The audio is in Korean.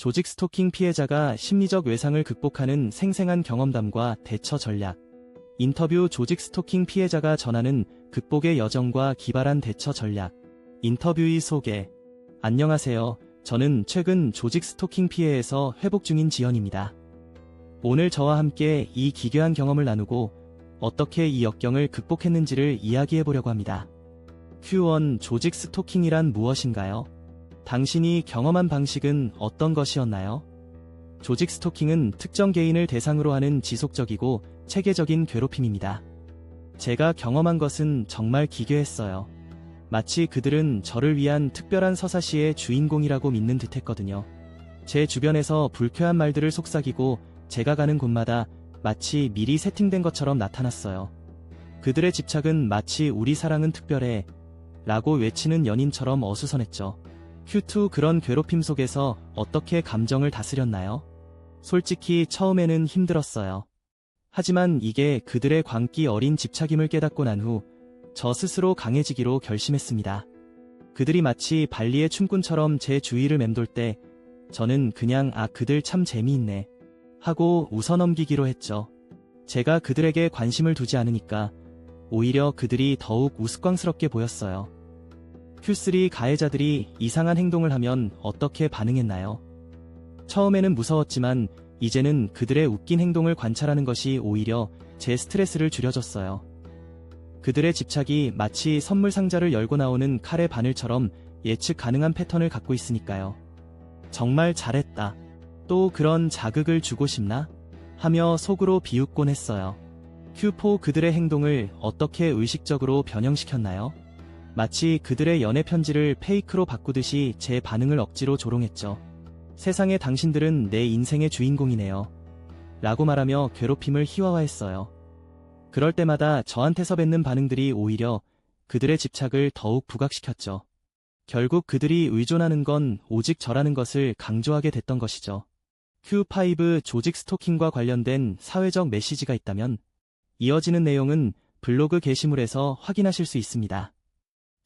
조직 스토킹 피해자가 심리적 외상을 극복하는 생생한 경험담과 대처 전략. 인터뷰 조직 스토킹 피해자가 전하는 극복의 여정과 기발한 대처 전략. 인터뷰의 소개. 안녕하세요. 저는 최근 조직 스토킹 피해에서 회복 중인 지연입니다. 오늘 저와 함께 이 기괴한 경험을 나누고 어떻게 이 역경을 극복했는지를 이야기해 보려고 합니다. Q1 조직 스토킹이란 무엇인가요? 당신이 경험한 방식은 어떤 것이었나요? 조직 스토킹은 특정 개인을 대상으로 하는 지속적이고 체계적인 괴롭힘입니다. 제가 경험한 것은 정말 기괴했어요. 마치 그들은 저를 위한 특별한 서사시의 주인공이라고 믿는 듯 했거든요. 제 주변에서 불쾌한 말들을 속삭이고 제가 가는 곳마다 마치 미리 세팅된 것처럼 나타났어요. 그들의 집착은 마치 우리 사랑은 특별해 라고 외치는 연인처럼 어수선했죠. Q2 그런 괴롭힘 속에서 어떻게 감정을 다스렸나요? 솔직히 처음에는 힘들었어요. 하지만 이게 그들의 광기 어린 집착임을 깨닫고 난 후 저 스스로 강해지기로 결심했습니다. 그들이 마치 발리의 춤꾼처럼 제 주위를 맴돌 때 저는 그냥 아 그들 참 재미있네 하고 웃어넘기기로 했죠. 제가 그들에게 관심을 두지 않으니까 오히려 그들이 더욱 우스꽝스럽게 보였어요. Q3 가해자들이 이상한 행동을 하면 어떻게 반응했나요? 처음에는 무서웠지만 이제는 그들의 웃긴 행동을 관찰하는 것이 오히려 제 스트레스를 줄여줬어요. 그들의 집착이 마치 선물 상자를 열고 나오는 칼의 바늘처럼 예측 가능한 패턴을 갖고 있으니까요. 정말 잘했다. 또 그런 자극을 주고 싶나? 하며 속으로 비웃곤 했어요. Q4 그들의 행동을 어떻게 의식적으로 변형시켰나요? 마치 그들의 연애 편지를 페이크로 바꾸듯이 제 반응을 억지로 조롱했죠. 세상에 당신들은 내 인생의 주인공이네요. 라고 말하며 괴롭힘을 희화화했어요. 그럴 때마다 저한테서 뱉는 반응들이 오히려 그들의 집착을 더욱 부각시켰죠. 결국 그들이 의존하는 건 오직 저라는 것을 강조하게 됐던 것이죠. Q5 조직 스토킹과 관련된 사회적 메시지가 있다면 이어지는 내용은 블로그 게시물에서 확인하실 수 있습니다.